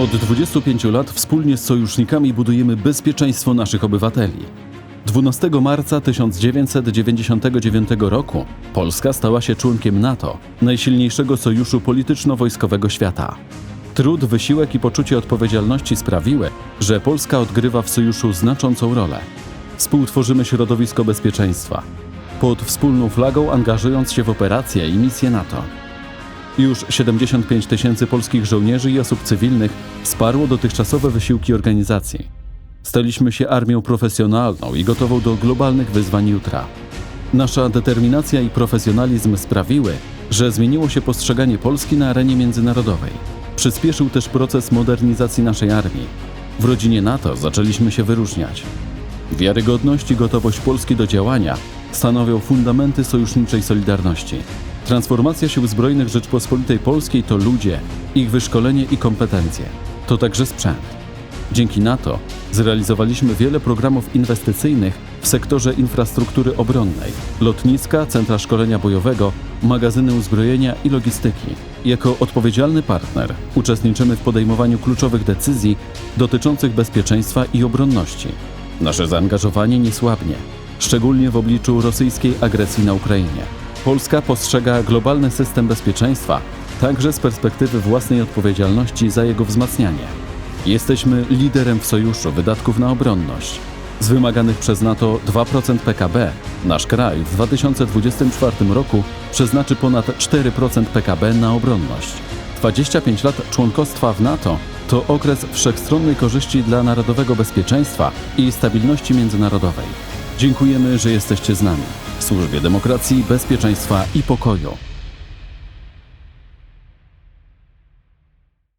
Od 25 lat wspólnie z sojusznikami budujemy bezpieczeństwo naszych obywateli. 12 marca 1999 roku Polska stała się członkiem NATO, najsilniejszego sojuszu polityczno-wojskowego świata. Trud, wysiłek i poczucie odpowiedzialności sprawiły, że Polska odgrywa w sojuszu znaczącą rolę. Współtworzymy środowisko bezpieczeństwa, pod wspólną flagą angażując się w operacje i misje NATO. Już 75 tysięcy polskich żołnierzy i osób cywilnych wsparło dotychczasowe wysiłki organizacji. Staliśmy się armią profesjonalną i gotową do globalnych wyzwań jutra. Nasza determinacja i profesjonalizm sprawiły, że zmieniło się postrzeganie Polski na arenie międzynarodowej. Przyspieszył też proces modernizacji naszej armii. W rodzinie NATO zaczęliśmy się wyróżniać. Wiarygodność i gotowość Polski do działania stanowią fundamenty sojuszniczej solidarności. Transformacja sił zbrojnych Rzeczpospolitej Polskiej to ludzie, ich wyszkolenie i kompetencje. To także sprzęt. Dzięki NATO zrealizowaliśmy wiele programów inwestycyjnych w sektorze infrastruktury obronnej, lotniska, centra szkolenia bojowego, magazyny uzbrojenia i logistyki. Jako odpowiedzialny partner uczestniczymy w podejmowaniu kluczowych decyzji dotyczących bezpieczeństwa i obronności. Nasze zaangażowanie nie słabnie, szczególnie w obliczu rosyjskiej agresji na Ukrainie. Polska postrzega globalny system bezpieczeństwa także z perspektywy własnej odpowiedzialności za jego wzmacnianie. Jesteśmy liderem w sojuszu wydatków na obronność. Z wymaganych przez NATO 2% PKB nasz kraj w 2024 roku przeznaczy ponad 4% PKB na obronność. 25 lat członkostwa w NATO to okres wszechstronnej korzyści dla narodowego bezpieczeństwa i stabilności międzynarodowej. Dziękujemy, że jesteście z nami służbie demokracji, bezpieczeństwa i pokoju.